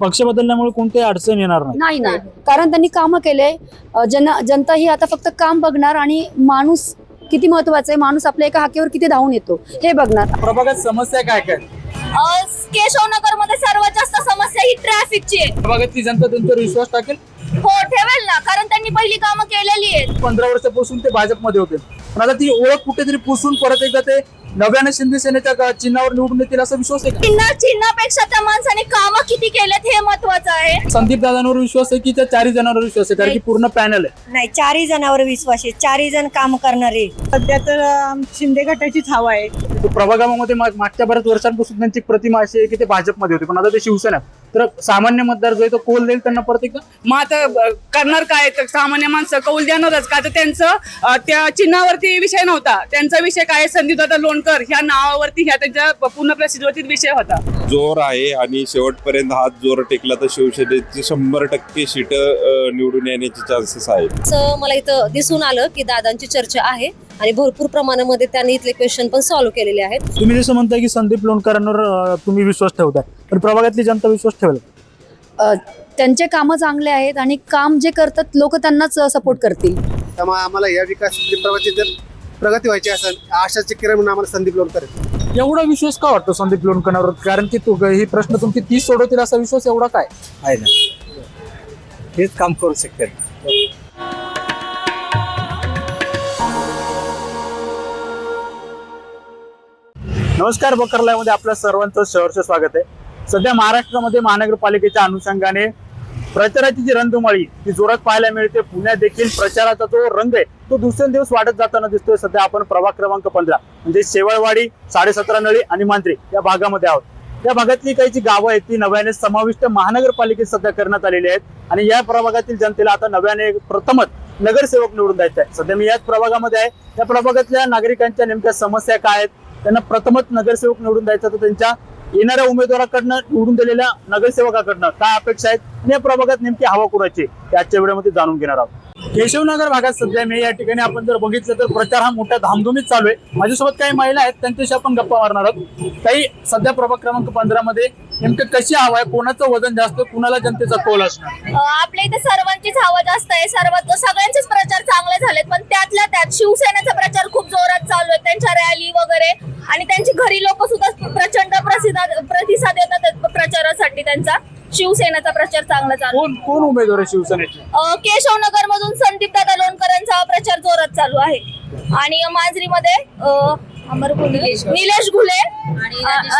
पक्ष बदलल्यामुळे कोणत्याही अडचण येणार नाही? नाही नाही. कारण त्यांनी कामं केले. जन जनता ही आता फक्त काम बघणार आणि माणूस किती महत्त्वाचा आहे माणूस आपल्या एका हाकेवर किती धावून येतो हे बघणार. प्रभागात समस्या काय काय? केशवनगरमध्ये सर्वात जास्त समस्या ही ट्रॅफिकची आहे. प्रभागातली जनता त्यांच्यावर विश्वास टाकेल? हो ठेवेल ना कारण त्यांनी पहिली कामं केलेली आहेत. पंधरा वर्षापासून ते भाजपमध्ये होते. पण आता ती ओळख कुठेतरी पुसून परत एकदा ते नव्याने शिंदे सेनेच्या चिन्हावर निवडून येतील असा विश्वास आहे का? चिन्ह चिन्हापेक्षा त्या माणसाने कामं किती केलेत हे महत्वाचं आहे. संदीप दादांवर विश्वास आहे की त्या चारही जणांवर विश्वास आहे? कारण की पूर्ण पॅनल आहे. नाही चारही जणांवर विश्वास आहे. चारही जण काम करणारे. सध्या तर अं, शिंदे गटाचीच हवा आहे. तो प्रभागामध्ये मागच्या बऱ्याच वर्षांपासून त्यांची एक प्रतिमा अशी आहे की ते भाजपमध्ये होते. पण आता ते शिवसेना आहेत. तर सामान्य मतदार जो आहे तो कोल देईल त्यांना परत एकदा. मग आता करणार काय? तर सामान्य माणसं कौल देणारच का? तर त्यांचं त्या चिन्हावरती विषय नव्हता. त्यांचा विषय काय? संदीप दादा लोणकर ह्या नावावरती ह्या त्यांच्या पूर्ण प्रसिद्धीवरती विषय होता. जोर आहे आणि शेवटपर्यंत हात जोर टेकला तर शिवसेनेची शंभर टक्के सीट निवडून येण्याचे चान्सेस आहेत. असं मला इथं दिसून आलं की दादांची चर्चा आहे. आणि भरपूर प्रमाणामध्ये त्यांनी इथले क्वेश्चन पण सॉल्व्ह केलेले आहेत. तुम्ही जसं म्हणताय की संदीप लोणकरांवर तुम्ही विश्वास ठेवताय. पण प्रभागातली जनता विश्वास ठेवेल अ, त्यांचे कामं चांगले आहेत आणि काम जे करतात लोक त्यांनाच सपोर्ट करतील. त्यामुळे आम्हाला या विकास प्रवाची जर प्रगती व्हायची असेल आशाचे किरण म्हणून आम्हाला संदीप लोणकर आहेत. एवढा विश्वास का वाटतो संदीप लोणकरांवर? कारण की तो ही प्रश्न तुमची तीस सोडवतील असा विश्वास एवढा काय? आहे ना. हेच काम करू शकतात. नमस्कार बकरलायमध्ये आपल्या सर्वांचं सहर्ष स्वागत आहे. सध्या महाराष्ट्रामध्ये महानगरपालिकेच्या अनुषंगाने प्रचाराची जी रंगमाळी ती जोरात पाहायला मिळते. पुण्यात देखील प्रचाराचा जो रंग आहे तो दिवसेंदिवस वाढत जाताना दिसतोय. सध्या आपण प्रभाग क्रमांक पंधरा म्हणजे शेवळवाडी साडेसतरा नळी आणि मांजरी या भागामध्ये आहोत. या भागातली काही जी गावं आहेत ती नव्याने समाविष्ट महानगरपालिकेत सध्या करण्यात आलेली आहेत. आणि या प्रभागातील जनतेला आता नव्याने प्रथमच नगरसेवक निवडून द्यायचा आहे सध्या मी याच प्रभागामध्ये आहे. या प्रभागातल्या नागरिकांच्या नेमक्या समस्या काय आहेत त्यांना प्रथमच नगरसेवक निवडून द्यायचा तर त्यांच्या येणाऱ्या उमेदवाराकडनं निवडून दिलेल्या नगरसेवकाकडनं काय अपेक्षा आहेत? या प्रभागात नेमकी हवा कुणाची आजच्या वेळेमध्ये जाणून घेणार आहोत. केशवनगर भागात सध्या मी या ठिकाणी आपण जर बघितलं तर प्रचार हा मोठ्या धामधुमीत चालू आहे. माझ्यासोबत काही महिला आहेत त्यांच्याशी आपण गप्पा मारणार आहोत. काही सध्या प्रभाग क्रमांक पंधरामध्ये नेमकं कशी हवा आहे? कोणाचं वजन जास्त कुणाला जनतेचा कौल असणार? अं, आपल्या इथे सर्वांचीच हवा जास्त आहे. सर्वात सगळ्यांचेच प्रचार चांगले झालेत पण त्यातल्या त्यात शिवसेनेचा प्रचार खूप जोरात चालू आहे. त्यांच्या रॅली वगैरे आणि त्यांची घरी लोक सुद्धा प्रचंड प्रसिद्ध प्रतिसाद देतात प्रचारासाठी त्यांचा. शिवसेनेचा प्रचार चांगला चालू आहे. कोण कोण उमेदवार आहे शिवसेनेचे? अं, केशवनगर मधून संदीप दादा लोणकरांचा प्रचार जोरात चालू आहे. आणि मांजरीमध्ये अं, अमर घुले. निलेश घुले.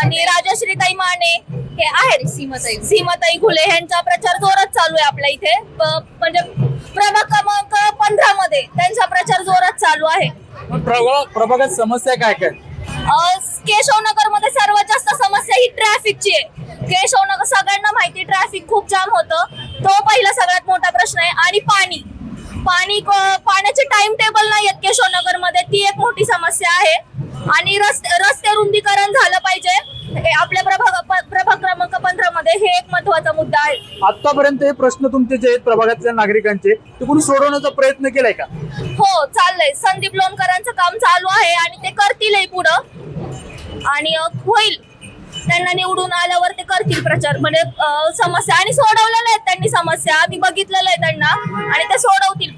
आणि राजश्रीताई माने. हे आहेत. सीमाताई सीमाताई घुले. यांचा प्रचार जोरात चालू आहे आपल्या इथे. म्हणजे प्रभाग क्रमांक पंधरा मध्ये त्यांचा प्रचार जोरात चालू आहे. प्रभागात समस्या काय काय? केशवनगरमध्ये सर्वात जास्त समस्या ही ट्रॅफिकची आहे. केशवनगर सगळ्यांना माहिती ट्रॅफिक खूप जाम होतं. तो पहिला सगळ्यात मोठा प्रश्न आहे. आणि पाणी. पाणी क- पाण्याचे टाइम टेबल नाही आहेत केशवनगरमध्ये ती एक मोठी समस्या आहे. आणि रस्ते रस्ते रुंदीकरण झालं पाहिजे. हे आपल्या प्रभाग प्रभाग क्रमांक पंधरा मध्ये हे एक महत्त्वाचा मुद्दा आहे. आतापर्यंत हे प्रश्न तुमचे जे आहेत प्रभागातल्या नागरिकांचे ते कोणी सोडवण्याचा प्रयत्न केलाय का? हो चाललंय. संदीप लोणकरांचं काम चालू आहे आणि ते करतीलही पुढं. आणि होईल. त्यांना निवडून आल्यावर ते करतील प्रचार. म्हणजे समस्या. आणि सोडवलेल्या आहेत त्यांनी समस्या. आम्ही बघितलेलं आहे त्यांना. आणि ते सोडवतील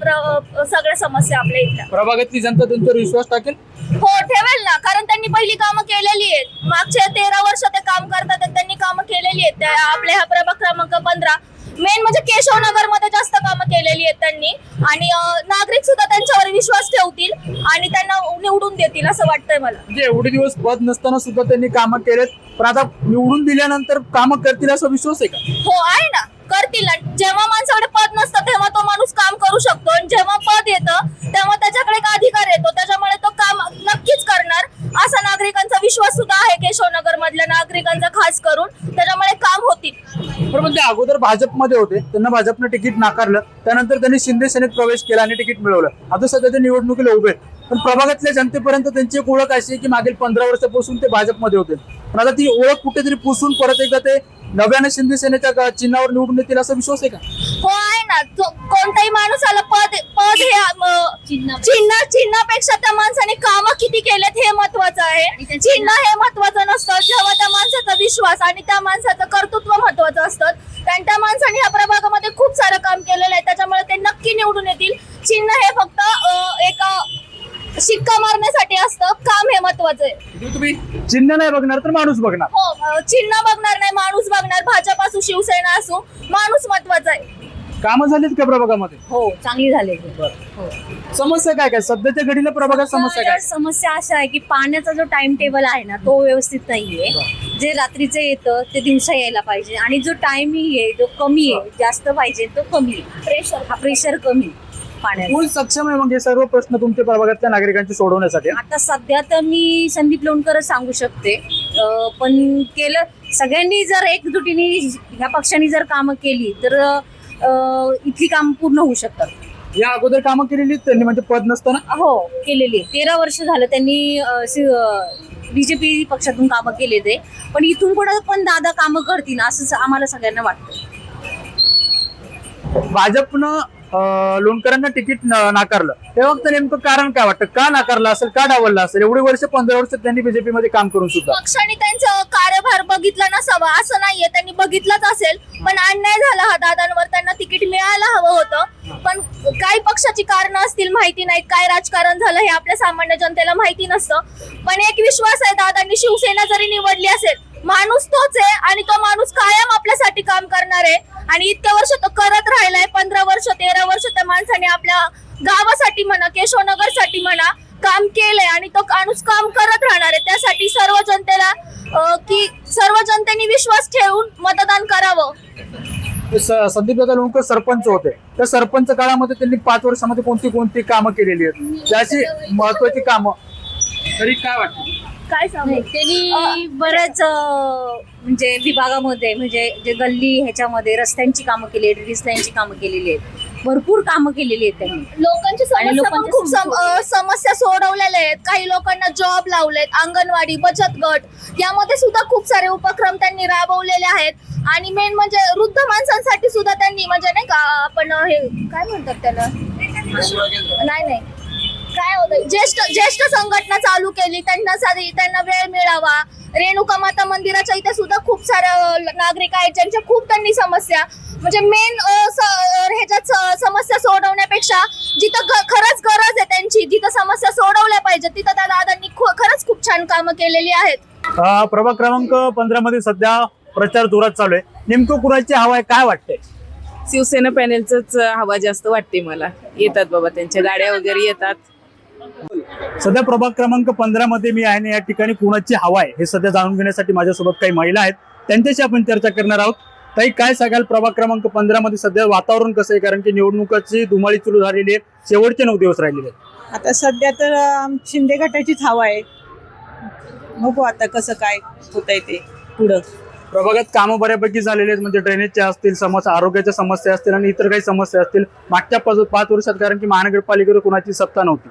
सगळ्या समस्या आपल्या इथल्या. प्रभागातली जनता त्यांच्यावर विश्वास टाकेल? हो ठेवेल ना. कारण त्यांनी पहिली कामं केलेली आहेत. मागच्या तेरा वर्ष ते काम करतात त्यांनी कामं केलेली आहेत. आपल्या ह्या प्रभाग क्रमांक पंधरा. मेन म्हणजे केशवनगरमध्ये जास्त कामं केलेली आहेत त्यांनी. आणि नागरिक सुद्धा त्यांच्यावर विश्वास ठेवतील आणि त्यांना निवडून देतील असं वाटतंय मला. म्हणजे एवढे दिवस पद नसताना सुद्धा त्यांनी कामं केलेत पण आता निवडून दिल्यानंतर कामं करतील असा विश्वास आहे का? हो आहे ना. करतील जेव्हा माणसाकडे पद नसतं तेव्हा तो माणूस काम करू शकतो. आणि जेव्हा पद येतं तेव्हा त्याच्याकडे एक अधिकार येतो. त्याच्यामुळे तो काम नक्कीच करणार असा नागरिकांचा विश्वास सुद्धा आहे केशवनगर मधल्या नागरिकांचा खास करून. त्याच्यामुळे काम होतील. पण म्हणजे अगोदर भाजपमध्ये होते. त्यांना भाजपनं तिकीट नाकारलं. त्यानंतर त्यांनी शिंदे सेनेत प्रवेश केला आणि तिकीट मिळवलं. आता सध्या ते निवडणुकीला उभे पण प्रभागातल्या जनतेपर्यंत त्यांची एक ओळख अशी की मागील पंधरा वर्षापासून ते भाजपमध्ये होते. पण आता ती ओळख कुठेतरी पुसून परत एकदा ते नव्याने शिंदे सेनेच्या चिन्हावर निवडून येतील असा विश्वास आहे का? हो आहे ना. तो- कोणताही माणूसाला पद पद हे अं, चिन्ह चिन्हापेक्षा त्या माणसाने काम किती केलेत हे महत्वाचं आहे. चिन्ह हे महत्वाचं नसतं. जेव्हा त्या माणसाचा विश्वास आणि त्या माणसाचं कर्तृत्व महत्वाचं असतं कारण त्या माणसाने ह्या प्रभागामध्ये खूप सारं काम केलेलं आहे. त्याच्यामुळे ते नक्की निवडून येतील. चिन्ह हे फक्त अं, एक अं, शिक्का मारण्यासाठी असतं. काम हे महत्वाचं आहे. तुम्ही. चिन्ह नाही बघणार तर माणूस बघणार. हो अं, चिन्ह बघणार नाही माणूस बघणार. भाजप असू शिवसेना असू माणूस महत्त्वाचा आहे. कामं झालीत का प्रभागामध्ये? हो चांगली झाली समस्या काय काय? सध्याच्या घडीला प्रभागात समस्या काय? समस्या अशा आहे की पाण्याचा जो टाइम टेबल आहे ना तो व्यवस्थित नाहीये. जे रात्रीचं येतं ते दिवसा यायला पाहिजे. आणि जो टायमिंग आहे जो कमी आहे जास्त पाहिजे तो कमी प्रेशर हा प्रेशर कमी पाण्याचा कोण सक्षम आहे हे सर्व प्रश्न तुमच्या प्रभागातल्या नागरिकांचे सोडवण्यासाठी आता सध्या तर मी संदीप लोणकरच सांगू शकते. अं, पण केलं सगळ्यांनी जर एकजुटीने ह्या पक्षांनी जर कामं केली तर अं, इथली कामं पूर्ण होऊ शकतात. या अगोदर कामं केलेली आहेत त्यांनी म्हणजे पद नसताना? हो केलेली. तेरा वर्ष झालं त्यांनी बीजेपी पक्षातून कामं केले ते. पण इथून पुढे पण दादा कामं करतील असं आम्हाला सगळ्यांना वाटतं. भाजपनं लोणकरांना तिकीट न- नाकारलं. तेव्हा फक्त नेमकं कारण काय वाटतं? का नाकारलं असेल? का डावललं असेल? एवढी वर्ष पंधरा वर्ष त्यांनी बीजेपी मध्ये काम करून सुद्धा. पक्षाने त्यांचं कार्यभार बघितला नसावा असं नाहीये. त्यांनी बघितलंच असेल पण अन्याय झाला हा दादांवर. त्यांना तिकीट मिळायला हवं होतं. पण काही पक्षाची कारणं असतील माहिती नाहीत काय राजकारण झालं हे आपल्या सामान्य जनतेला माहिती नसतं. पण एक विश्वास आहे दादांनी शिवसेना जरी निवडली असेल माणूस तोच आहे आणि तो माणूस कायम आपल्यासाठी काम करणार आहे. आणि इतक्या वर्ष तो करत राहिलाय पंधरा वर्ष तेरा वर्ष त्या माणसाने आपल्या गावासाठी म्हणा केशवनगरसाठी म्हणा काम केलंय आणि तो माणूस काम करत राहणार आहे. त्यासाठी सर्व जनतेला अं, की सर्व जनतेने विश्वास ठेवून मतदान करावं. संदीप दादा लोणकर सरपंच होते. त्या सरपंच काळामध्ये त्यांनी पाच वर्षामध्ये कोणती कोणती कामं केलेली आहेत? त्याची महत्वाची कामं तरी काय वाटतं? काय सांगू? त्यांनी बऱ्याच म्हणजे विभागामध्ये म्हणजे जे गल्ली ह्याच्यामध्ये रस्त्यांची कामं केली आहेत रस्त्यांची कामं केलेली आहेत. भरपूर कामं केलेली आहेत त्यांनी. लोकांची आणि समस्या पण खूप सम- अं, समस्या सोडवलेल्या आहेत. काही लोकांना जॉब लावलेत अंगणवाडी बचत गट यामध्ये सुद्धा खूप सारे उपक्रम त्यांनी राबवलेले आहेत. आणि मेन म्हणजे वृद्ध माणसांसाठी सुद्धा त्यांनी म्हणजे नाही का आपण हे काय म्हणतात त्याला? नाही नाही. काय होतं? ज्येष्ठ ज्येष्ठ संघटना चालू केली त्यांना साधी त्यांना वेळ मिळावा. रेणुका माता मंदिराच्या इथे सुद्धा खूप सारे नागरिक आहेत ज्यांच्या खूप त्यांनी समस्या. म्हणजे मेन ह्याच्यात समस्या सोडवण्यापेक्षा जिथं खरंच गरज आहे त्यांची जिथं समस्या सोडवल्या पाहिजे तिथं त्या दादांनी खू- खरंच खूप छान कामं केलेली आहेत. प्रभाग क्रमांक पंधरा मध्ये सध्या प्रचार जोरात चालू आहे. नेमकं कुणाची हवा आहे काय वाटतंय? शिवसेना पॅनेलच हवा जास्त वाटते मला. येतात बाबा त्यांच्या गाड्या वगैरे येतात. सध्या प्रभाग क्रमांक पंधरा मध्ये मी आहे आणि या ठिकाणी कुणाची हवा आहे हे सध्या जाणून घेण्यासाठी माझ्यासोबत काही महिला आहेत. त्यांच्याशी आपण चर्चा करणार आहोत. ताई काय सांगाल? प्रभाग क्रमांक पंधरा मध्ये सध्या वातावरण कसं आहे? कारण की निवडणुकाची धुमाळी सुरू झालेली आहे. शेवटचे नऊ दिवस राहिलेले आहेत. आता सध्या तर शिंदे गटाचीच हवा आहे. बघू आता कसं काय होत आहे ते पुढं. प्रभागात कामं बऱ्यापैकी झालेली आहेत. म्हणजे ड्रेनेजच्या असतील समस्या आरोग्याच्या समस्या असतील आणि इतर काही समस्या असतील. मागच्या पाच पाच वर्षात कारण की महानगरपालिकेवर कोणाची सत्ता नव्हती.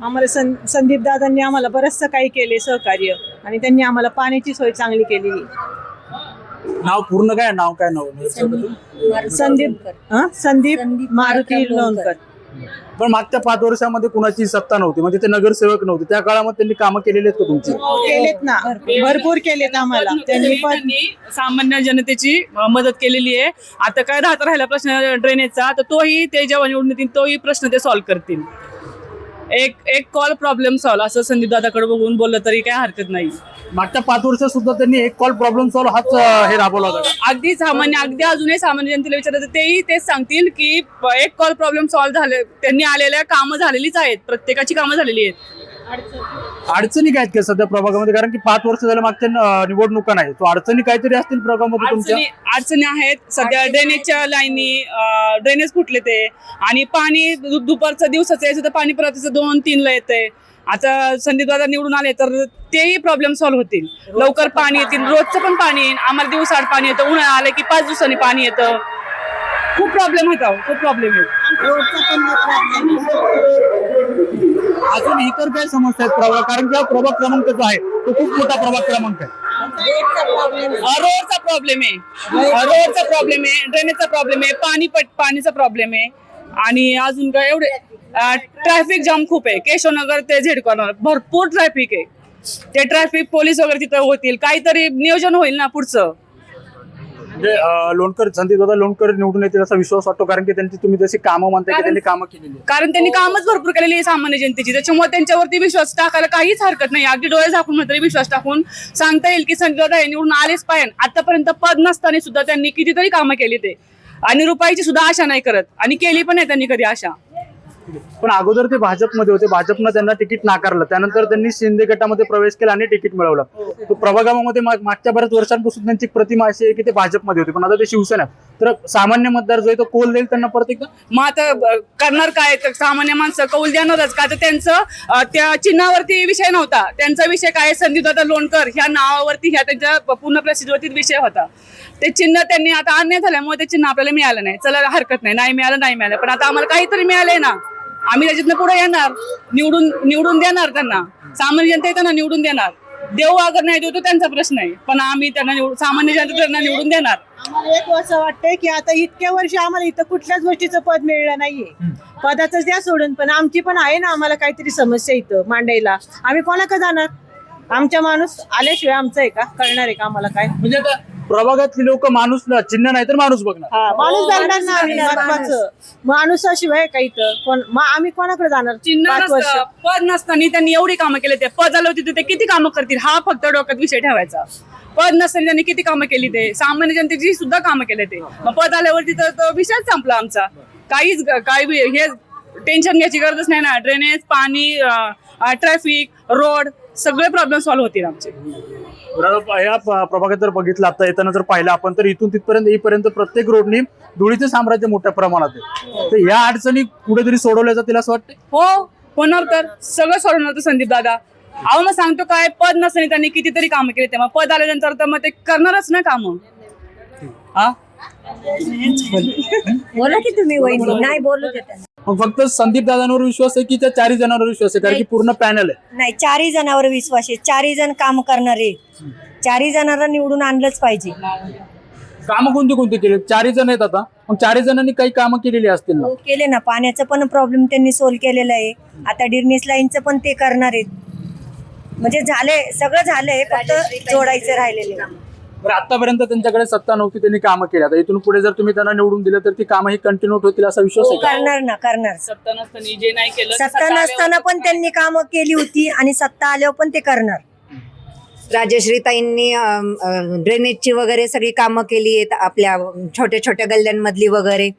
आम्हाला सं संदीप दादांनी आम्हाला बरंचसं काही केले सहकार्य आणि त्यांनी आम्हाला पाण्याची सोय चांगली केलेली. नाव पूर्ण काय? नाव काय नाव? संदीप हं? संदीप मारुती लोणकर. पण मागच्या पाच वर्षामध्ये कुणाची सत्ता नव्हती? म्हणजे ते नगरसेवक नव्हते. त्या काळामध्ये त्यांनी कामं केलेली आहेत का तुमची? केलेत ना. भरपूर केलेत आम्हाला. त्यांनी पण त्यांनी सामान्य जनतेची अ, मदत केलेली आहे. आता काय राहत राहिला प्रश्न ड्रेनेजचा तर तोही ते जेव्हा निवडून येतील तोही प्रश्न ते सॉल्व्ह करतील. एक एक कॉल प्रॉब्लेम सॉल्व्ह असं संदीप दादाकडे बघून बोललं तरी काय हरकत नाही. मागच्या पाच वर्षात सुद्धा त्यांनी एक कॉल प्रॉब्लेम सॉल्व्ह हाच अं, हे राबवला होता का? अगदी सामान्य अगदी अजूनही सामान्य जनतेला विचारायचं तेही तेच सांगतील की प- एक कॉल प्रॉब्लेम सॉल्व्ह झाले. त्यांनी आलेल्या कामं झालेलीच आहेत. प्रत्येकाची कामं झालेली आहेत. अडचणी. काय आहेत का सध्या प्रभागामध्ये? कारण की पाच वर्ष झालं मागच्या निवडणुका नाही. तो अडचणी काहीतरी असतील प्रभागामध्ये तुमच्या? अडचणी अडचणी आहेत. सध्या ड्रेनेजच्या लाईनी ड्रेनेज फुटले ते. आणि पाणी दु- दुपारचं दिवसाचं यायचं तर पाणी परत दोन तीनला येतंय. आता संदीप दादा निवडून आले तर तेही प्रॉब्लेम सॉल्व्ह होतील. लवकर पाणी येतील. रोजचं पण पाणी येईल. आम्हाला दिवसाआड पाणी येतं. उन्हाळा आलं की पाच दिवसांनी पाणी येतं. खूप प्रॉब्लेम होता खूप प्रॉब्लेम आहे अजून इतर काय समस्या आहेत प्रभाग कारण की हा प्रभाग क्रमांक जो आहे. तो खूप मोठा प्रभाग क्रमांक आहे. रोडचा प्रॉब्लेम आहे. रोडचा प्रॉब्लेम आहे. ड्रेनेजचा प्रॉब्लेम आहे. पाणी पट पाणीचा प्रॉब्लेम आहे. आणि अजून काय एवढे ट्रॅफिक जाम खूप आहे. केशवनगर ते झेड कॉर्नर भरपूर ट्रॅफिक आहे. ते ट्रॅफिक पोलीस वगैरे तिथं होतील. काहीतरी नियोजन होईल ना पुढचं. म्हणजे लोणकर संदीप दादा लोणकर निवडून येतील असा विश्वास वाटतो? कारण की त्यांची तुम्ही जशी कामं म्हणताय की कारण- त्यांनी कामं केलेली आहेत. कारण त्यांनी कामच भरपूर केलेली आहे सामान्य जनतेची. त्याच्यामुळे त्यांच्यावरती विश्वास टाकायला काहीच हरकत नाही. अगदी डोळे झाकून मात्र विश्वास टाकून सांगता येईल की संजय दादा हे निवडून आलेच पाहिजे. आतापर्यंत पद नसताना सुद्धा त्यांनी कितीतरी कामं केली ते. आणि रुपयाची सुद्धा आशा नाही करत. आणि केली पण नाही त्यांनी कधी आशा. पण अगोदर ते भाजपमध्ये होते. भाजपनं त्यांना तिकीट नाकारलं. त्यानंतर त्यांनी शिंदे गटामध्ये प्रवेश केला आणि तिकीट मिळवलं. प्रभागामध्ये मागच्या बऱ्याच वर्षांपासून त्यांची प्रतिमा अशी आहे की ते भाजपमध्ये होते. पण आता ते शिवसेना तर सामान्य मतदार जो आहे तो कोल देईल त्यांना परत एकदा? मग आता करणार काय? तर सामान्य माणसं कौल देणारच का? तर त्यांचं त्या चिन्हावरती विषय नव्हता. त्यांचा विषय काय? संधी दादा लोणकर ह्या नावावरती ह्या त्यांच्या पूर्ण प्रसिद्धीवरती विषय होता. ते चिन्ह त्यांनी आता अन्याय झाल्यामुळे ते चिन्ह आपल्याला मिळालं नाही. चला हरकत नाही. नाही मिळालं नाही मिळालं. पण आता आम्हाला काहीतरी मिळालंय ना. आम्ही त्याच्यातनं पुढे येणार. निवडून निवडून देणार त्यांना. सामान्य जनता त्यांना निवडून देणार. देऊ अगर नाही देऊ तो त्यांचा प्रश्न आहे. पण आम्ही त्यांना सामान्य जनता त्यांना निवडून देणार. आम्हाला एक असं वाटतंय की आता इतक्या वर्ष आम्हाला इथं कुठल्याच गोष्टीचं पद मिळलं नाहीये. पदाचं द्या सोडून पण आमची पण आहे ना आम्हाला काहीतरी समस्या इथं मांडायला आम्ही कोणाकडे जाणार? आमच्या माणूस आल्याशिवाय आमचं आहे का? कळणार आहे का आम्हाला काय? म्हणजे आता प्रभागातली लोक माणूस चिन्ह नाही तर माणूस बघणार. हा, माणूस माणूस महत्वाचं माणुसाशिवाय आहे का इथं कोण मग आम्ही कोणाकडे जाणार? चिन्ह पाच वर्ष. नसतं. पद नसताना त्यांनी एवढी कामं केली ते. पद आलं होती ते किती कामं करतील? हा फक्त डोक्यात विषय ठेवायचा. पद नसताना त्यांनी किती कामं केली ते? सामान्य जनतेची सुद्धा कामं केले ते. मग पद आल्यावरती तर तो विषयच संपला आमचा. काहीच काही बी- हे टेन्शन घ्यायची गरजच नाही ना. ड्रेनेज पाणी ट्रॅफिक रोड सगळे प्रॉब्लेम सॉल्व्ह होतील आमचे. या प्रभागात जर बघितलं आता येताना जर पाहिलं आपण तर इथून तिथपर्यंत येईपर्यंत प्रत्येक रोडनी धुळीचे साम्राज्य मोठ्या प्रमाणात आहे. तर या अडचणी कुठेतरी सोडवल्या जातील असं वाटतं हो होणार तर. सगळं सोडवणार होतं संदीप दादा. अहो मग सांगतो काय पद नसताना त्यांनी कितीतरी कामं केली. ते मग पद आल्यानंतर तर मग ते करणारच ना कामं. हा? बोला की तुम्ही नाही बोलू. मग फक्त संदीप दादांवर विश्वास आहे की त्या चारही जणांवर विश्वास आहे? कारण की पूर्ण पॅनल आहे. नाही चारही जणांवर विश्वास आहे. चारही जण काम करणारे. चारही जणांना निवडून आणलंच पाहिजे. कामं कोणती कोणती केली? चारही जण आहेत आता. मग चारही जणांनी काही कामं केलेली असतील ना? हो केले ना. पाण्याचं पण प्रॉब्लेम त्यांनी सोल्व केलेला आहे. आता डिरनेस लाईनचं पण ते करणार आहेत. म्हणजे झालंय सगळं झालंय फक्त जोडायचं राहिलेले बरं आतापर्यंत त्यांच्याकडे सत्ता नव्हती त्यांनी कामं केली. आता इथून पुढे जर तुम्ही त्यांना निवडून दिलं तर ती कामं ही कंटिन्यू होतील असा विश्वास आहे का? करणार ना करणार. सत्ता नसताना जे नाही केलं ते सत्ता नसताना पण त्यांनी कामं केली होती आणि सत्ता आल्यावर पण ते करणार. राजश्रीताईंनी अम, अ, ड्रेनेजची वगैरे सगळी कामं केली आहेत आपल्या छोट्या छोट्या गल्ल्यांमधली वगैरे.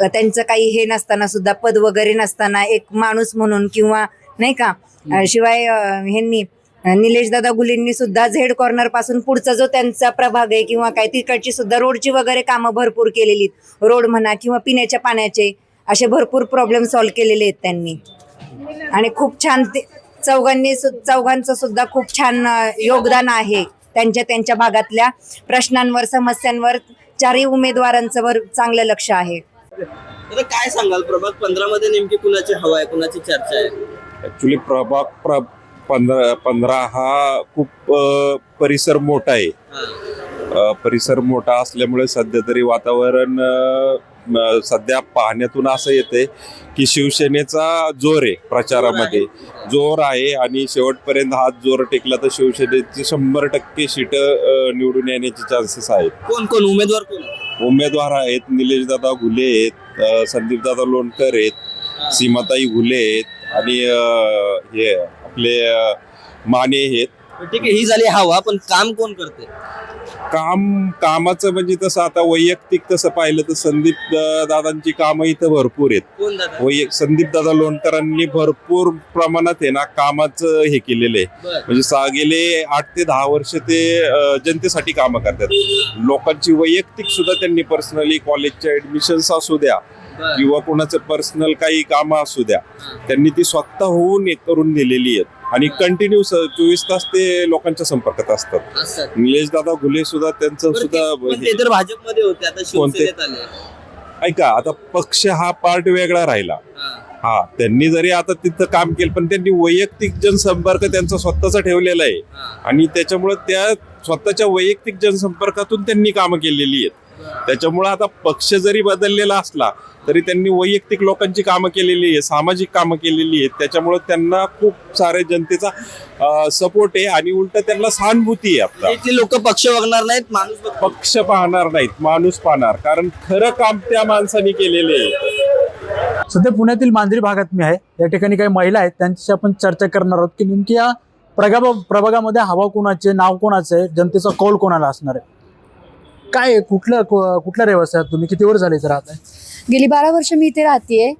अ, त्यांचं काही हे नसताना सुद्धा पद वगैरे नसताना एक माणूस म्हणून किंवा नाही का? अ, शिवाय अ, ह्यांनी निलेश दादा गुलींनी सुद्धा झेड कॉर्नरपासून पुढचा जो त्यांचा प्रभाग आहे किंवा काय तिकडची सुद्धा रोडची वगैरे कामं भरपूर केलेली आहेत. रोड म्हणा किंवा पिण्याच्या पाण्याचे असे भरपूर प्रॉब्लेम सॉल्व्ह केलेले आहेत त्यांनी. आणि खूप छान ते चौघांनी चौघांचं सुद्धा खूप छान योगदान आहे त्यांच्या त्यांच्या भागातल्या प्रश्नांवर समस्यांवर चारही उमेदवारांचं वर चांगलं लक्ष आहे. काय सांगाल? प्रभाग पंधरा मध्ये नेमकी कुणाची हवा आहे कुणाची चर्चा आहे? ऍक्च्युली प्रभाग प्र पंधरा पंधरा हा खूप परिसर मोठा आहे. हा. परिसर मोठा असल्यामुळे सध्या तरी वातावरण सध्या पाहण्यातून असं येते की शिवसेनेचा जोर आहे प्रचारामध्ये. जोर आहे. आणि शेवटपर्यंत हात जोर टेकला तर शिवसेनेची शंभर टक्के सीट निवडून येण्याचे चान्सेस आहेत. कोण कोण? उमेदवार कोण? उमेदवार आहेत निलेश दादा घुले आहेत संदीप दादा लोणकर आहेत सीमाताई घुले आहेत आणि हे आपले माने आहेत. ठीक आहे ही झाली हवा पण काम कोण करते काम कामाचं म्हणजे तसं आता वैयक्तिक तसं पाहिलं तर संदीप दादांची कामं इथं भरपूर आहेत. कोण दादा? वैयक संदीप दादा लोणकरांनी भरपूर प्रमाणात आहे ना कामाचं हे केलेलं आहे. बर. म्हणजे सा गेले आठ ते दहा वर्ष ते अ, जनतेसाठी कामं करतात. लोकांची वैयक्तिक सुद्धा त्यांनी पर्सनली कॉलेजच्या ऍडमिशन्स असू द्या बर. किंवा कोणाचं पर्सनल काही कामं असू द्या त्यांनी ती स्वतः होऊन एक करून दिलेली आहेत. आणि कंटिन्यू चोवीस तास ते लोकांच्या संपर्कात असतात. असं निलेश दादा घुले सुद्धा त्यांचं बरं, सुद्धा ते- पण ते तर भाजपमध्ये होते आता शिवसेनेत आले. ऐका आता पक्ष हा पार्ट वेगळा राहिला. हा. हा त्यांनी जरी आता तिथं काम केलं पण त्यांनी वैयक्तिक जनसंपर्क त्यांचा स्वतःचा ठेवलेला आहे. हा. आणि त्याच्यामुळे त्या स्वतःच्या वैयक्तिक जनसंपर्कातून त्यांनी कामं केलेली आहेत. त्याच्यामुळे आता पक्ष जरी बदललेला असला तरी त्यांनी वैयक्तिक लोकांची कामं केलेली आहे सामाजिक कामं केलेली आहेत. त्याच्यामुळे त्यांना खूप सारे जनतेचा सपोर्ट आहे आणि उलट त्यांना सहानुभूती आहे आता. लोक पक्ष बघणार नाहीत माणूस पक्ष पाहणार नाहीत माणूस पाहणार. कारण खरं काम त्या माणसाने केलेले आहे. सध्या पुण्यातील मांजरी भागात मी आहे. या ठिकाणी काही महिला आहेत त्यांच्याशी आपण चर्चा करणार आहोत की नेमकी या प्रभाग प्रभागामध्ये हवा कोणाचे नाव कोणाचं आहे जनतेचा कौल कोणाला असणार आहे? काय आहे? कुठलं को- कुठल्या रहिवासी आहात तुम्ही? किती वर्ष झाले इथे राहत आहे गेली बारा वर्ष मी इथे राहतेय.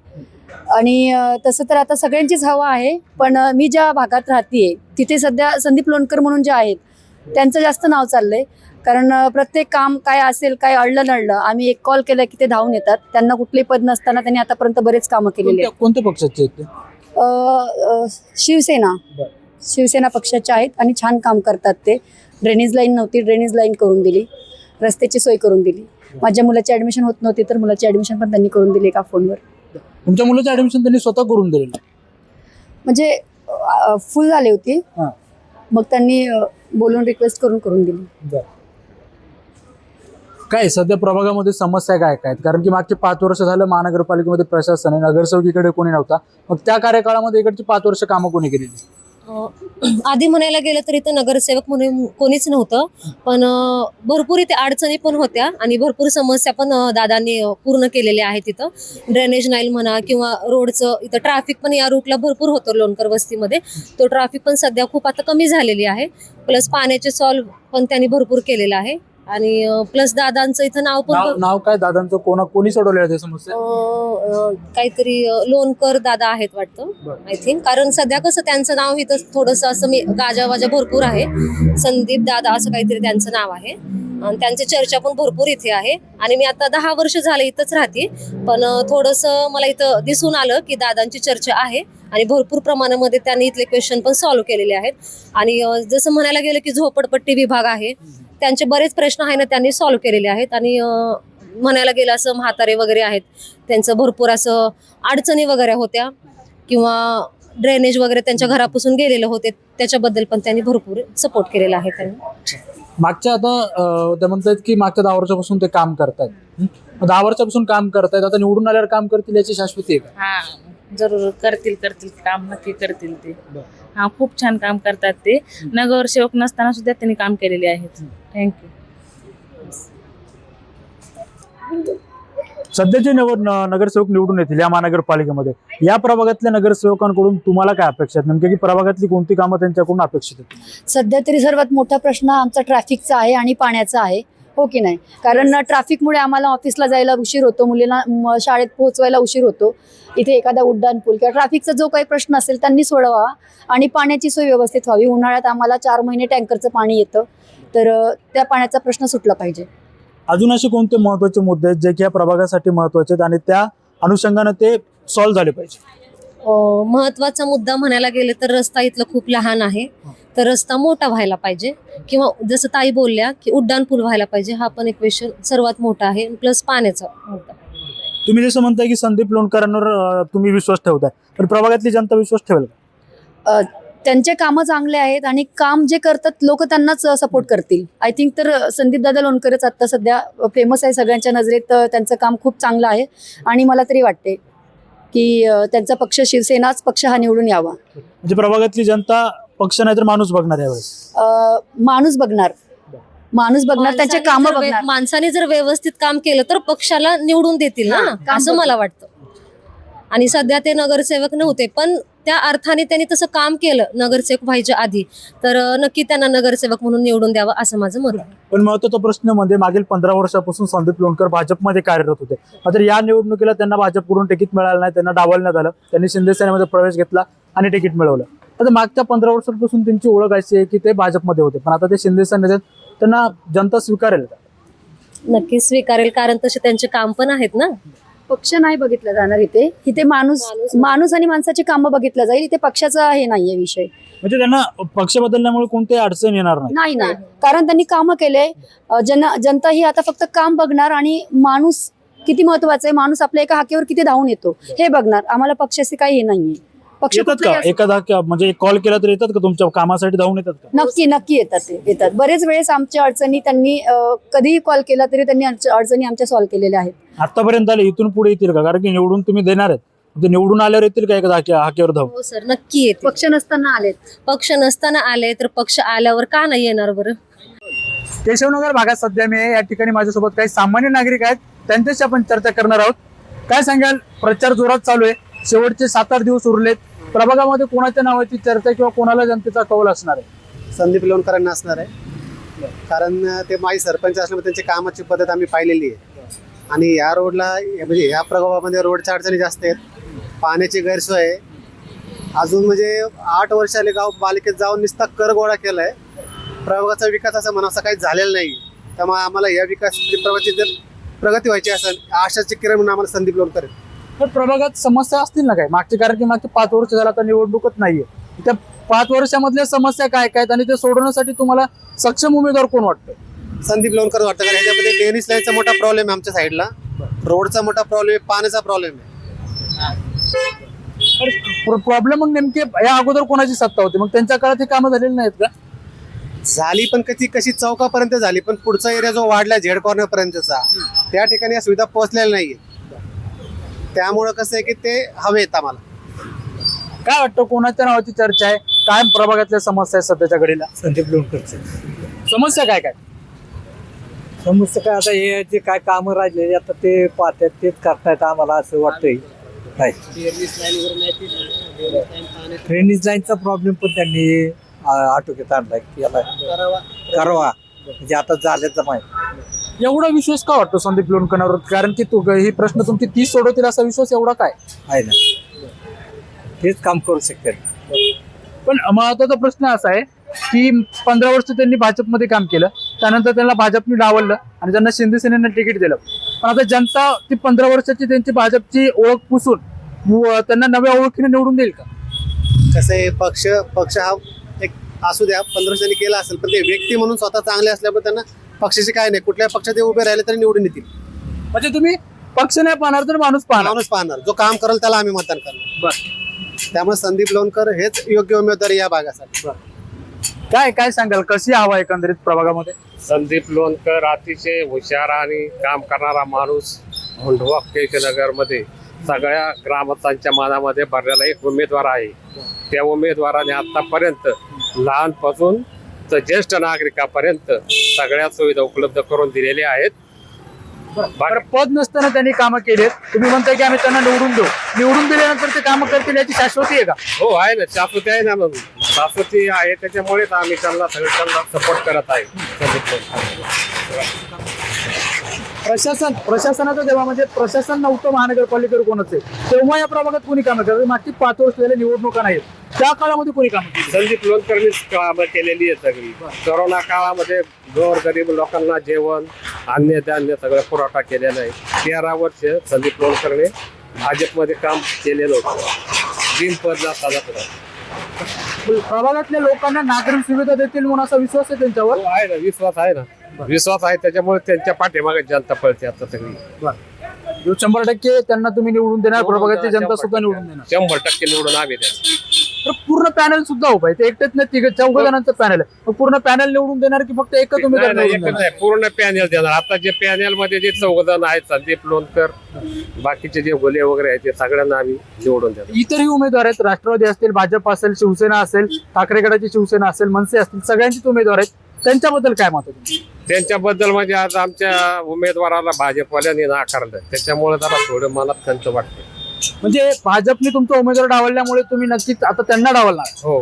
आणि अ, तसं तर आता सगळ्यांचीच हवा आहे पण अ, मी ज्या भागात राहतेय तिथे सध्या संदीप लोणकर म्हणून जे आहेत त्यांचं जास्त नाव चाललंय. कारण अ, प्रत्येक काम काय असेल काय अडलं नडलं आम्ही एक कॉल केला की ते धावून येतात. त्यांना कुठलेही पद नसताना त्यांनी आतापर्यंत बरेच कामं केलेली कोणत्या कोणत्या पक्षाचे आहेत ते? आहेत अ, अ, शिवसेना. बरं. शिवसेना पक्षाचे आहेत आणि छान काम करतात ते. ड्रेनेज लाईन नव्हती ड्रेनेज लाईन करून दिली. रस्त्याची सोय करून दिली माझ्या मुलाची ऍडमिशन होत नव्हती तर मुलाची ऍडमिशन पण त्यांनी करून दिली एका फोनवर तुमच्या मुलाचं ऍडमिशन त्यांनी स्वतः करून दिलेलं. म्हणजे फुल झाली होती. मग त्यांनी बोलून रिक्वेस्ट करून करून दिली काय? सध्या प्रभागामध्ये समस्या काय काय? कारण की मागचे पाच वर्ष झालं महानगरपालिकेमध्ये प्रशासन आहे नगरसेवकीकडे कोणी नव्हता मग त्या कार्यकाळामध्ये इकडची पाच वर्ष कामं कोणी केलेली आधी म्हणायला गेलं तर इथं नगरसेवक म्हणून कोणीच नव्हतं पण भरपूर इथे अडचणी पण होत्या आणि भरपूर समस्या पण दादांनी पूर्ण केलेल्या आहेत इथं. ड्रेनेज नाईल म्हणा किंवा रोडचं इथं ट्रॅफिक पण या रूटला भरपूर होतं लोणकर वस्तीमध्ये. तो ट्रॅफिक पण सध्या खूप आता कमी झालेली आहे. प्लस पाण्याचे सॉल्व पण त्यांनी भरपूर केलेलं आहे. आणि प्लस दादांचं इथं नाव पण नाव काय? दादांचं कोणा कोणी सोडवलेलं आहे ते समस्या? अं, काहीतरी अं, लोणकर दादा आहेत वाटतं बरं. आय थिंक कारण सध्या कसं त्यांचं नाव इथं थोडंसं असं मी गाजावाजा भरपूर आहे. संदीप दादा असं काहीतरी त्यांचं नाव आहे. आणि त्यांची चर्चा पण भरपूर इथे आहे. आणि मी आता दहा वर्ष झाले इथंच राहते. पण अं, थोडंसं मला इथं दिसून आलं की दादांची चर्चा आहे. आणि भरपूर प्रमाणामध्ये त्यांनी इथले क्वेश्चन पण सॉल्व्ह केलेले आहेत. आणि अं, जसं म्हणायला गेलं की झोपडपट्टी विभाग आहे. त्यांचे बरेच प्रश्न आहे ना त्यांनी सॉल्व्ह केलेले आहेत. आणि म्हणायला गेलं असं म्हातारे वगैरे आहेत. त्यांचं भरपूर असं अडचणी वगैरे होत्या. किंवा ड्रेनेज वगैरे त्यांच्या घरापासून गेलेले होते. त्याच्याबद्दल पण त्यांनी भरपूर सपोर्ट केलेला आहे त्यांनी. मागच्या आता ते म्हणतात की मागच्या दहा वर्षापासून ते काम करतायत. दहा वर्षापासून काम करतायत. आता निवडून आल्यावर काम करतील याची शाश्वती आहे का? हा. जरूर. करतील करतील. काम नक्की करतील ते. हा खूप छान काम करतात ते. नगरसेवक नसताना सुद्धा त्यांनी काम केलेले आहेत. थँक्यू सध्याचे नवर न- नगरसेवक निवडून येतील या महानगरपालिकेमध्ये. या प्रभागातल्या नगरसेवकांकडून तुम्हाला काय अपेक्षा आहेत? नेमके की प्रभागातली कोणती कामं त्यांच्याकडून अपेक्षित आहेत? सध्या तरी सर्वात मोठा प्रश्न आमचा ट्रॅफिकचा आहे आणि पाण्याचा आहे. हो की नाही? कारण ट्रॅफिकमुळे आम्हाला ऑफिसला जायला उशीर होतो. मुलींना शाळेत पोहोचवायला उशीर होतो. इथे एखादा उड्डाण पूल किंवा ट्रॅफिकचा जो काही प्रश्न असेल त्यांनी सोडवा आणि पाण्याची सोय व्यवस्थित व्हावी. उन्हाळ्यात आम्हाला चार महिने टँकरचं पाणी येतं. तर त्या पाण्याचा प्रश्न सुटला पाहिजे. अजून असे कोणते महत्त्वाचे मुद्दे आहेत जे की या प्रभागासाठी महत्त्वाचे आहेत आणि त्या अनुषंगाने ते सॉल्व्ह झाले पाहिजे? महत्त्वाचा मुद्दा म्हणायला गेलं तर रस्ता इथला खूप लहान आहे. तर रस्ता मोठा व्हायला पाहिजे किंवा जसं ताई बोलल्या की उड्डाण पूल व्हायला पाहिजे हा पण एक क्वेश्चन सर्वात मोठा आहे प्लस पाण्याचा मुद्दा. तुम्ही जसं म्हणताय की संदीप लोणकरांवर तुम्ही विश्वास ठेवताय. पण प्रभागातली जनता विश्वास ठेवेल त्यांचे कामं चांगले आहेत आणि काम जे करतात लोक त्यांनाच सपोर्ट करतील. आय थिंक तर संदीप दादा लोणकरच आता सध्या फेमस आहे सगळ्यांच्या नजरेत त्यांचं काम खूप चांगलं आहे. आणि मला तरी वाटते की त्यांचा पक्ष शिवसेनाच पक्ष हा निवडून यावा. म्हणजे प्रभागातली जनता पक्ष नाही तर माणूस बघणार यावेळेस? अ, माणूस बघणार. माणूस बघणार त्यांचे माणसाने कामं जर बघणार. माणसाने जर व्यवस्थित काम केलं तर पक्षाला निवडून देतील हा, ना काम असं मला वाटतं. आणि सध्या ते नगरसेवक नव्हते पण त्या अर्थाने त्यांनी तसं काम केलं नगरसेवक व्हायच्या आधी. तर नक्की त्यांना नगरसेवक म्हणून निवडून द्यावं असं माझं मत आहे. पण महत्त्वाचा प्रश्न म्हणजे मागील पंधरा वर्षापासून संदीप लोणकर भाजपमध्ये कार्यरत होते. मात्र या निवडणुकीला त्यांना भाजपकडून तिकीट मिळालं नाही त्यांना डावलण्यात आलं त्यांनी शिंदे सेनेमध्ये प्रवेश घेतला आणि तिकीट मिळवलं. आता मागच्या पंधरा वर्षापासून त्यांची ओळख अशी आहे की ते भाजपमध्ये होते. पण आता ते शिंदे सेनेत. त्यांना जनता स्वीकारेल का? नक्कीच स्वीकारेल कारण तसे त्यांचे काम पण आहेत ना. पक्ष नाही बघितलं जाणार इथे. इथे माणूस माणूस- आणि माणसाची कामं बघितलं जाईल. इथे पक्षाचा हे नाहीये विषय. म्हणजे त्यांना पक्ष बदलल्यामुळे कोणती अडचण येणार नाही? नाही नाही. कारण त्यांनी कामं केले. जन जनता ही आता फक्त काम बघणार आणि माणूस किती महत्त्वाचा आहे. माणूस आपल्या एका हाकेवर किती धावून येतो. हे बघणार. आम्हाला पक्षाचे काही हे नाहीये. पक्ष येतात कुठलाही का? असो. एखादा क- म्हणजे कॉल केला तर येतात का तुमच्या कामासाठी धावून येतात का? नक्की नक्की येतात ते येतात. बरेच वेळेस आमच्या अडचणी त्यांनी अं, कधीही कॉल केला तरी त्यांनी आमच्या अडचणी आमच्या सॉल्व्ह केलेल्या आहेत. आतापर्यंत आले इथून पुढे येतील का? कारण की निवडून तुम्ही देणार आहेत. ते निवडून आल्यावर येतील का एखादा हाके- हाकेवर धाव? हो सर नक्की येते पक्ष नसताना आलेत. पक्ष नसताना आले तर पक्ष आल्यावर का नाही येणार बरं? केशवनगर भागात सध्या मी आहे. या ठिकाणी माझ्यासोबत काही सामान्य नागरिक आहेत. त्यांच्याशी आपण चर्चा करणार आहोत. काय सांगाल? प्रचार जोरात चालू आहे. शेवटचे सात आठ दिवस उरलेत. प्रभागामध्ये कोणाच्या नावाची चर्चा किंवा कोणाला जनतेचा कौल असणार आहे? संदीप लोणकरांना असणार आहे. कारण ते माई सरपंच असल्यामुळे त्यांची कामाची पद्धत आम्ही पाहिलेली आहे. आणि या रोडला म्हणजे ह्या प्रभावामध्ये रोडच्या अडचणी जास्त आहेत. पाण्याची गैरसोय आहे. अजून म्हणजे आठ वर्षाले गाव बालिकेत जाऊन नुसता कर गोळा केलाय. प्रभागाचा विकास असा म्हणासा काही झालेला नाही. त्यामुळे आम्हाला या विकास म्हणजे प्रभागाची जर प्रगती व्हायची असेल आशाची किरण म्हणून आम्हाला संदीप लोणकर तर प्रभागात समस्या असतील ना काय? मागचे कारण की मागचे पाच वर्ष झाला आता निवडणूकच नाहीये. त्या पाच वर्षामधल्या समस्या काय काय आहेत आणि ते सोडवण्यासाठी तुम्हाला सक्षम उमेदवार कोण वाटतं संदीप लोणकर वाटतं कारण ह्याच्यामध्ये टेनिस लाईनचा मोठा प्रॉब्लेम आहे आमच्या साईडला रोडचा मोठा प्रॉब्लेम आहे पाण्याचा प्रॉब्लेम आहे. प्रॉब्लेम मग नेमके या अगोदर कोणाची सत्ता होती? मग त्यांच्या काळात हे कामं झालेली नाहीत का? झाली पण कशी कशी चौकापर्यंत झाली पण पुढचा एरिया जो वाढला झेड कॉर्नर पर्यंतचा त्या ठिकाणी या सुविधा पोहोचलेल्या नाहीये त्यामुळं कसं आहे की ते हवेत आम्हाला. काय वाटतं कोणाच्या नावाची चर्चा आहे? काय प्रभागातल्या समस्या आहेत सध्याच्या घडीला. संदीप लोणकरचे. समस्या काय काय? समजतं काय आता हे जे काय कामं राहिलेली आता ते पाहतात तेच करतायत आम्हाला असं वाटतंय. काय? ड्रेनेज लाईनचा प्रॉब्लेम पण त्यांनी आ- आटोक्यात आणलाय की याला करावा. म्हणजे आता झाल्याचं माहिती. एवढा विश्वास का वाटतो संदीप लोणकरांवर? कारण की तू ही प्रश्न तुमची तीस सोडवतील असा विश्वास एवढा काय? आहे ना. तेच काम करू शकतात पण महत्त्वाचा प्रश्न असा आहे की पंधरा वर्ष त्यांनी भाजपमध्ये काम केलं त्यानंतर त्यांना भाजपने डावललं आणि त्यांना शिंदे सेनेनं तिकीट दिलं. पण आता जनता ती पंधरा वर्षाची त्यांची भाजपची ओळख पुसून त्यांना नव्या ओळखीने निवडून देईल का? कसं आहे पक्ष पक्ष हा एक असू द्या पंधरा वर्षांनी केला असेल पण ते व्यक्ती म्हणून स्वतः चांगले असल्यामुळे त्यांना पक्षाची काय नाही. कुठल्या पक्षात ते उभे राहिले तरी निवडून येतील. म्हणजे तुम्ही पक्ष नाही पाहणार तर माणूस पाहणार. माणूस पाहणार. जो काम करेल त्याला आम्ही मतदान करणार. त्यामुळे संदीप लोणकर हेच योग्य उमेदवार या भागासाठी. काय काय सांगाल? कशी हवा एकंदरीत प्रभागामध्ये? संदीप लोणकर अतिशय हुशार आणि काम करणारा माणूस होंडवा केशनगरमध्ये सगळ्या ग्रामस्थांच्या मनामध्ये भरलेला एक उमेदवार आहे. त्या उमेदवाराने आतापर्यंत लहानपासून तर ज्येष्ठ नागरिकापर्यंत सगळ्या सुविधा उपलब्ध करून दिलेल्या आहेत. बरं पद नसताना त्यांनी कामं केली तुम्ही म्हणताय की आम्ही त्यांना निवडून देऊ. निवडून दिल्यानंतर ते कामं करतील याची शाश्वती आहे का? हो आहे ना. शाश्वती आहे ना मग शाश्वती आहे त्याच्यामुळेच आम्ही त्यांना सगळे त्यांना सपोर्ट करत आहे. प्रशासन प्रशासनाचं जेव्हा म्हणजे प्रशासन नव्हतं महानगरपालिकेवर कोणाचे तेव्हा या प्रभागात कोणी कामं करत मागची पाच वर्ष झाले निवडणुका नाहीत. त्या काळामध्ये कोणी कामं केली? संदीप लोणकरनीच कामं केलेली आहे सगळी. कोरोना काळामध्ये गोर गरीब लोकांना जेवण अन्य धान्य सगळं पुरवठा केलेला आहे. तेरा वर्ष संदीप लोणकरने भाजपमध्ये काम केलेलं होतं. नसताना सुद्धा. प्रभागातल्या लोकांना नागरिक सुविधा देतील म्हणून असा विश्वास आहे त्यांच्यावर? हो, आहे ना विश्वास आहे ना. विश्वास आहे त्याच्यामुळे त्यांच्या पाठीमागे जनता पळते आता सगळी. शंभर टक्के त्यांना तुम्ही निवडून देणार प्रभागातली जनता सुद्धा निवडून देणार. शंभर टक्के निवडून आम्ही द्या तर पूर्ण पॅनल सुद्धा उभा आहे ते एकटेच नाही तिघ चौघ जणांचं पॅनल आहे. मग पूर्ण पॅनल निवडून देणार की फक्त एकच उमेदवार नाही, नाही, निवडून एकच देणार? आहे. पूर्ण पॅनल देणार. आता जे पॅनलमध्ये जे चौघजण आहेत संदीप लोणकर बाकीचे जे गोले वगैरे आहेत ते सगळ्यांना आम्ही निवडून देणार. इतरही उमेदवार आहेत राष्ट्रवादी असतील भाजप असेल शिवसेना असेल ठाकरे गटाची शिवसेना असेल मनसे असतील सगळ्यांचीच उमेदवार आहेत. त्यांच्याबद्दल काय मत आहे? त्यांच्याबद्दल म्हणजे आज आमच्या उमेदवाराला भाजपवाल्यांनी नाकारलं त्याच्यामुळे जरा थोडं मनात खंत वाटते. म्हणजे भाजपने तुमचा उमेदवार डावलल्यामुळे तुम्ही नक्कीच आता त्यांना डावलणार. हो.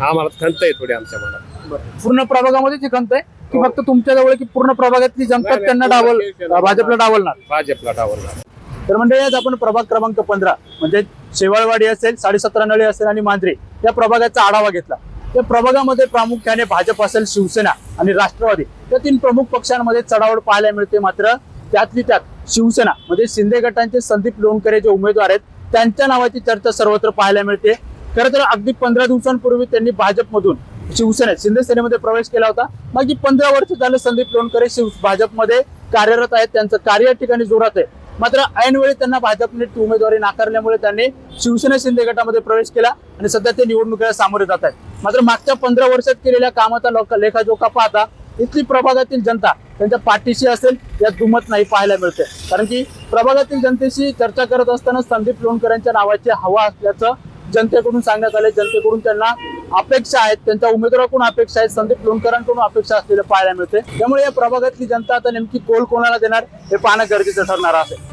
आम्हाला खंत आहे थोडी आमच्या मनात. पूर्ण प्रभागामध्ये जी खंत आहे? की फक्त तुमच्या जवळ की पूर्ण प्रभागातली जनता त्यांना डावल भाजपला डावलणार? भाजपला डावलणार. तर म्हणजे आज आपण प्रभाग क्रमांक पंधरा म्हणजे शेवाळवाडी असेल साडेसतरा नळी असेल आणि मांजरी या प्रभागाचा आढावा घेतला. या प्रभागामध्ये प्रामुख्याने भाजप असेल शिवसेना आणि राष्ट्रवादी या तीन प्रमुख पक्षांमध्ये चढावड पाहायला मिळते. मात्र त्यातली त्यात शिवसेना म्हणजे शिंदे गटांचे संदीप लोणकरे जे उमेदवार आहेत त्यांच्या नावाची चर्चा सर्वत्र पाहायला मिळते. खरं तर अगदी पंधरा दिवसांपूर्वी त्यांनी भाजपमधून शिवसेनेत शिंदे सेनेमध्ये प्रवेश केला होता. मागे पंधरा वर्ष झालं संदीप लोणकरे शिव भाजपमध्ये कार्यरत आहेत. त्यांचं कार्य या ठिकाणी जोरात आहे. मात्र ऐनवेळी त्यांना भाजपने उमेदवारी नाकारल्यामुळे त्यांनी शिवसेना शिंदे गटामध्ये प्रवेश केला आणि सध्या ते निवडणुकीला सामोरे जात आहेत. मात्र मागच्या पंधरा वर्षात केलेल्या कामाचा लोक लेखाजोखा पाहता इथली प्रभागातील जनता त्यांच्या पाठीशी असेल यात दुमत नाही पाहायला मिळते. कारण की प्रभागातील जनतेशी चर्चा करत असताना संदीप लोणकरांच्या नावाची हवा असल्याचं जनतेकडून सांगण्यात आले जनतेकडून त्यांना अपेक्षा आहेत त्यांच्या उमेदवाराकडून अपेक्षा आहेत संदीप लोणकरांकडून अपेक्षा असलेलं पाहायला मिळते. त्यामुळे या प्रभागातली जनता आता नेमकी कोल कोणाला देणार हे पाहणं गरजेचं ठरणार असेल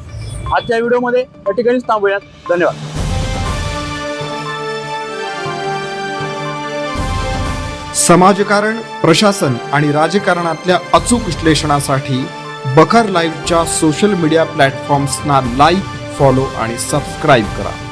आजच्या व्हिडिओमध्ये या ठिकाणीच थांबूयात. धन्यवाद. समाजकारण प्रशासन आणि राजकारणातल्या अचूक विश्लेषणासाठी बखर लाईव्हच्या सोशल मीडिया प्लॅटफॉर्म्सना लाईक फॉलो आणि सबस्क्राईब करा.